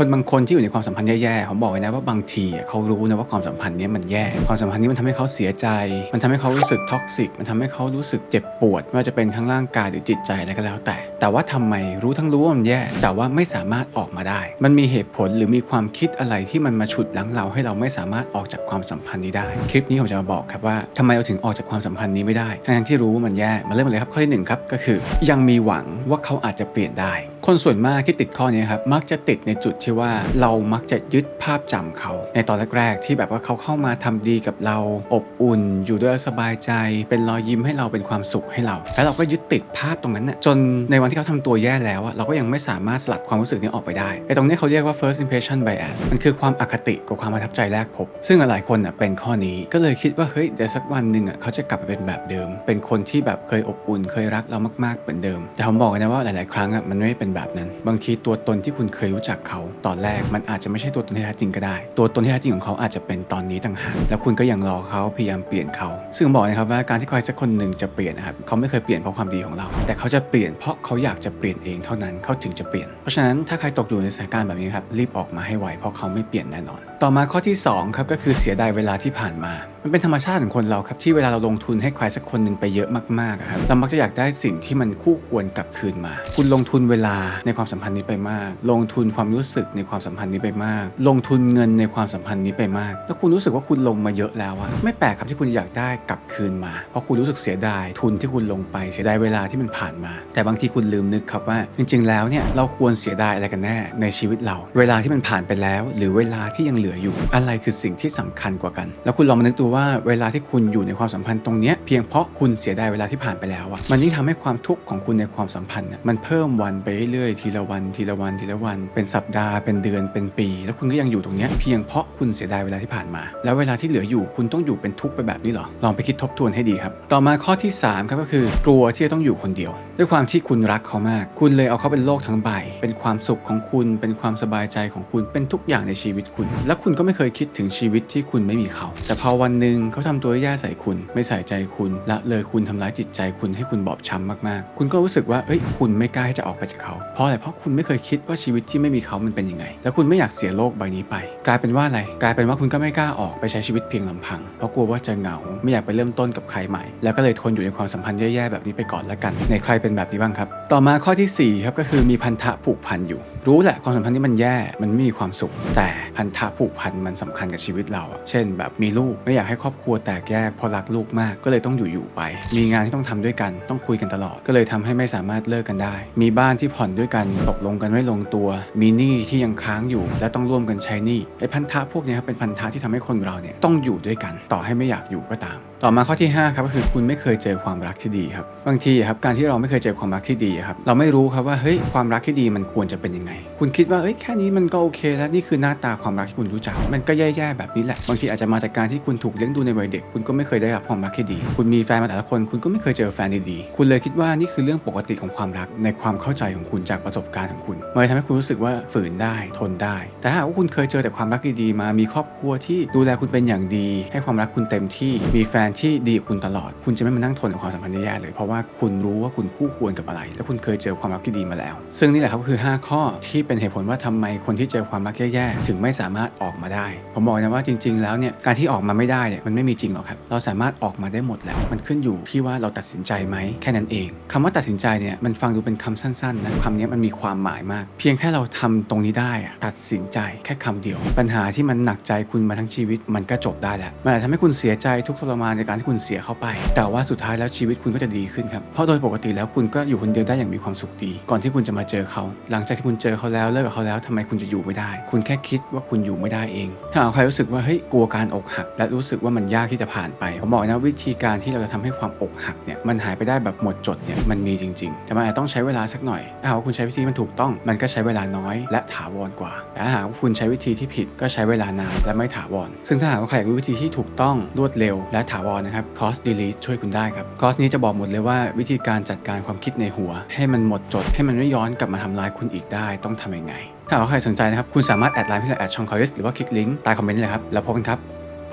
คนบางคนที่อยู่ในความสัมพันธ์แย่ๆผมบอกไว้นะว่าบางทีเขารู้นะว่าความสัมพันธ์นี้มันแย่ ความสัมพันธ์นี้มันทำให้เขาเสียใจ มันทำให้เขารู้สึกท็อกซิก มันทำให้เขารู้สึกเจ็บปวดไม่ว่าจะเป็นทั้งร่างกายหรือจิตใจอะไรก็แล้วแต่ แต่ว่าทำไมรู้ทั้งรู้ว่ามันแย่ แต่ว่าไม่สามารถออกมาได้ มันมีเหตุผลหรือมีความคิดอะไรที่มันมาฉุดลังเราให้เราไม่สามารถออกจากความสัมพันธ์นี้ได้ คลิปนี้ผมจะมาบอกครับว่าทำไมเราถึงออกจากความสัมพันธ์นี้ไม่ได้ทั้งที่รู้ว่ามันแย่มาเริ่มเลยครับข้อที่หนึ่งครับก็คือ ยังมีหวังว่าเขาอาจจะเปลี่ยนได้ คนส่วนมากที่ติดข้อนี้ครับมักจะติดในจุดที่ว่าเรามักจะยึดภาพจำเขา ในตอนแรกๆ ที่แบบว่าเขาเข้ามาทำดีกับเราอบอุ่น อยู่ด้วยสบายใจ เป็นรอยยิ้มให้เราเป็นความสุขให้เรา แล้วเราก็ยึดติดภาพตรงนั้นน่ะจนในวันที่เขาทำตัวแย่แล้วอะเราก็ยังไม่สามารถสลัดความรู้สึกนี้ออกไปได้ไอ้ตรงนี้เขาเรียกว่า first impression bias มันคือความอคติกับความประทับใจแรกพบ ซึ่งหลายคนน่ะเป็นข้อนี้ก็เลยคิดว่าเฮ้ยเดี๋ยวสักวันหนึ่งอะเขาจะกลับไปเป็นแบบเดิม เป็นคนที่แบบเคยอบอุ่นเคยรักเรามากๆเหมือนเดิม แต่ผมบอกนะว่าหลาย ๆ ครั้งอะมันไม่เป็นแบบนั้น บางทีตัวตนที่คุณเคยรู้จักเขาตอนแรกมันอาจจะไม่ใช่ตัวตนที่แท้จริงก็ได้ ตัวตนที่แท้จริงของเขาอาจจะเป็นตอนนี้ต่างหากแล้วคุณก็ยังรอเขาพยายามเปลี่ยนเขา ซึ่งบอกนะครับว่าการที่ใครสักคนหนึ่งจะเปลี่ยนนะครับเขาไม่เคยเปลี่ยนเพราะความดีของเรา แต่เขาจะเปลี่ยนเพราะเขาอยากจะเปลี่ยนเองเท่านั้นเขาถึงจะเปลี่ยน เพราะฉะนั้นถ้าใครตกอยู่ในสถานการณ์แบบนี้ครับรีบออกมาให้ไวเพราะเขาไม่เปลี่ยนแน่นอนต่อมาข้อที่สองครับก็คือเสียดายเวลาที่ผ่านมา มันเป็นธรรมชาติของคนเราครับที่เวลาเราลงทุนให้ใครสักคนหนึ่งไปเยอะมากๆครับเรามักจะอยากได้สิ่งที่มันคู่ควรกลับคืนมา คุณลงทุนเวลาในความสัมพันธ์นี้ไปมาก ลงทุนความรู้สึกในความสัมพันธ์นี้ไปมาก ลงทุนเงินในความสัมพันธ์นี้ไปมาก แล้วคุณรู้สึกว่าคุณลงมาเยอะแล้วอะไม่แปลกครับที่คุณอยากได้กลับคืนมา เพราะคุณรู้สึกเสียดายทุนที่คุณลงไปเสียดายเวลาที่มันผ่านมา แต่บางทีคุณลืมนึกครับว่า จริง ๆ แล้วเนี่ยเราควรเสียดายอะไรกันแน่ในชีวิตเรา เวลาที่มันผ่านไปแล้ว หรือเวลาที่ยังเหลืออยู่ อะไรคือสิ่งที่สำคัญกว่ากัน แล้วคุณลองมานึกดูว่าเวลาที่คุณอยู่ในความสัมพันธ์ตรงนี้เพียงเพราะคุณเสียดายเวลาที่ผ่านไปแล้วอะมันยิ่งทำให้ความทุกข์ของคุณในความสัมพันธ์มันเพิ่มวันไปเรื่อยๆทีละวันทีละวันทีละวัน เป็นสัปดาห์เป็นเดือนเป็นปี แล้วคุณก็ยังอยู่ตรงนี้เพียงเพราะคุณเสียดายเวลาที่ผ่านมา แล้วเวลาที่เหลืออยู่คุณต้องอยู่เป็นทุกข์ไปแบบนี้หรอลองไปคิดทบทวนให้ดีครับ ต่อมาข้อที่สามครับก็คือกลัวที่จะต้องอยู่คนเดียว ด้วยความที่คุณรักเขามาก คุณเลยเอาเขาเป็นโลกทั้งใบ เป็นความสุขของคุณเป็นความสบายใจของคุณเป็นทุกอย่างในชีวิตคุณ และคุณก็ไม่เคยคิดถึงชีวิตที่คุณไม่มีเขา แต่พอวันหนึ่งเขาทำตัวแย่ใส่คุณ ไม่ใส่ใจคุณละเลยคุณทำร้ายจิตใจคุณให้คุณบอบช้ำมากๆ คุณก็รู้สึกว่าเอ้ยคุณไม่กล้าที่จะออกไปจากเขา เพราะอะไรเพราะคุณไม่เคยคิดว่าชีวิตที่ไม่มีเขามันเป็นยังไง แล้วคุณไม่อยากเสียโลกใบนี้ไป กลายเป็นว่าอะไร กลายเป็นว่าคุณก็ไม่กล้าออกไปใช้ชีวิตเพียงลำพัง เพราะกลัวว่าจะเหงาไม่อยากไปเริ่มต้นกับใครใหม่ แล้วก็เลยทนอยู่ในความสัมพันธ์แย่ๆแบบนี้ไปก่อนละกัน ในใครเป็นแบบนี้บ้างครับ ต่อมาข้อที่4ครับก็คือมีพันธะผูกพันอยู่ รู้แหละความสัมพันธ์ที่มันแย่มันไม่มีความสุข แต่พันธะผูกพันมันสำคัญกับชีวิตเราอะเช่น แบบมีลูกไม่อยากให้ครอบครัวแตกแยกเพราะรักลูกมากก็เลยต้องอยู่อยู่ไป มีงานที่ต้องทำด้วยกันต้องคุยกันตลอด ก็เลยทำให้ไม่สามารถเลิกกันได้ มีบ้านที่ผ่อนด้วยกันตกลงกันไม่ลงตัว มีหนี้ที่ยังค้างอยู่ และต้องร่วมกันใช้หนี้ไอ้พันธะพวกเนี้ยครับเป็นพันธะที่ทำให้คนเราเนี่ยต้องอยู่ด้วยกัน ต่อให้ไม่อยากอยู่ก็ตาม ต่อมาข้อที่5ครับก็คือคุณไม่เคยเจอความรักที่ดีครับบางทีครับการที่เราไม่เคยเจอความรักที่ดีครับเราไม่รู้ครับว่าเฮ้ยความรักที่ดีมันควรจะเป็นยังไงคุณคิดว่าเอ้ยแค่นี้มันก็โอเค แล้วนี่คือหน้าตาความรักที่คุณรู้จัก มันก็แย่ๆแบบนี้แหละบางทีอาจจะมาจากการที่คุณถูกเลี้ยงดูในวัยเด็ก คุณก็ไม่เคยได้รับความรักที่ดี คุณมีแฟนมาแต่ละคน คุณก็ไม่เคยเจอแฟนดีๆคุณเลยคิดว่านี่คือเรื่องปกติของความรักในความเข้าใจของคุณจากประสบการณ์ของคุณมันเลยทำให้คุณรู้สึกว่าฝืนได้ทนได้ แต่ถ้าหากว่าคุณเคยเจอแต่ความรักดีๆมา มีครอบครัวที่ดูแลคุณเป็นอย่างดี ให้ความรักคุณเต็มที่ มีแฟนที่ดีคุณตลอด คุณจะไม่มานั่งทนกับความสัมพันธ์แย่ๆเลย เพราะว่าคุณรู้ว่าคุณคู่ควรกับอะไร และคุณเคยเจอความรักที่ดีมาแล้ว ซึ่งนี่แหละครับคือ 5 ข้อที่เป็นเหตุผลว่าทำไมคนที่เจอความรักแย่ๆถึงไม่สามารถออกมาได้ ผมบอกนะว่าจริง ๆ แล้วเนี่ยการที่ออกมาไม่ได้เนี่ยมันไม่มีจริงหรอกครับ เราสามารถออกมาได้หมดแล้ว มันขึ้นอยู่ที่ว่าเราตัดสินใจไหมแค่นั้นเองคำว่าตัดสินใจเนี่ยมันฟังดูเป็นคำสั้นๆนะคำนี้มันมีความหมายมาก เพียงแค่เราทำตรงนี้ได้อะตัดสินใจแค่คำเดียว ปัญหาที่มันหนักใจคุณมาทั้งชีวิตมันก็จบได้แล้วมันอาจทำให้คุณเสียใจทุกทรมานในการที่คุณเสียเข้าไป แต่ว่าสุดท้ายแล้วชีวิตคุณก็จะดีขึ้นครับเพราะโดยปกติแล้วคุณก็อยู่คนเดียวได้อย่างมีความสุขดี ก่อนที่คุณจะมาเจอเขา หลังจากที่คุณเจอเขาแล้วเลิกกับเขาแล้วทำไมคุณจะอยู่ไม่ได้ คุณแค่คิดว่าคุณอยู่ไม่ได้เอง ถ้าเอาใครรู้สึกว่าเฮ้ยกลัวการอกหัก และรู้สึกว่ามันยากที่จะผ่านไปผมบอกนะวิธีการที่เราจะทำให้ความอกหักเนี่ยมันหายไปได้แบบหมดจดเนี่ยมันมีจริง ๆ แต่มันอาจจะต้องใช้เวลาสักหน่อย ถ้าหากคุณใช้วิธีมันถูกต้อง มันก็ใช้เวลาน้อย และถาวรกว่า แต่ถ้าหากคุณใช้วิธีที่ผิดก็ใช้เวลานานและไม่ถาวร ซึ่งถ้าหากว่าใครอยากรู้วิธีที่ถูกต้องรวดเร็ว และถาวรนะครับคอร์ส delete ช่วยคุณได้ครับคอร์สนี้จะบอกหมดเลยว่าวิธีการจัดการความคิดในหัว ให้มันหมดจดให้มันไม่ย้อนกลับมาทำร้ายคุณอีกได้ต้องทำยังไง ถ้าหากว่าใครสนใจนะครับ คุณสามารถแอดไลน์ที่เราแอดชองคาริสหรือว่าคลิกลิงก์ใต้คอมเมนต์เลยครับ แล้วพบกันครับ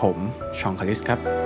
ผมชองคาริสครับ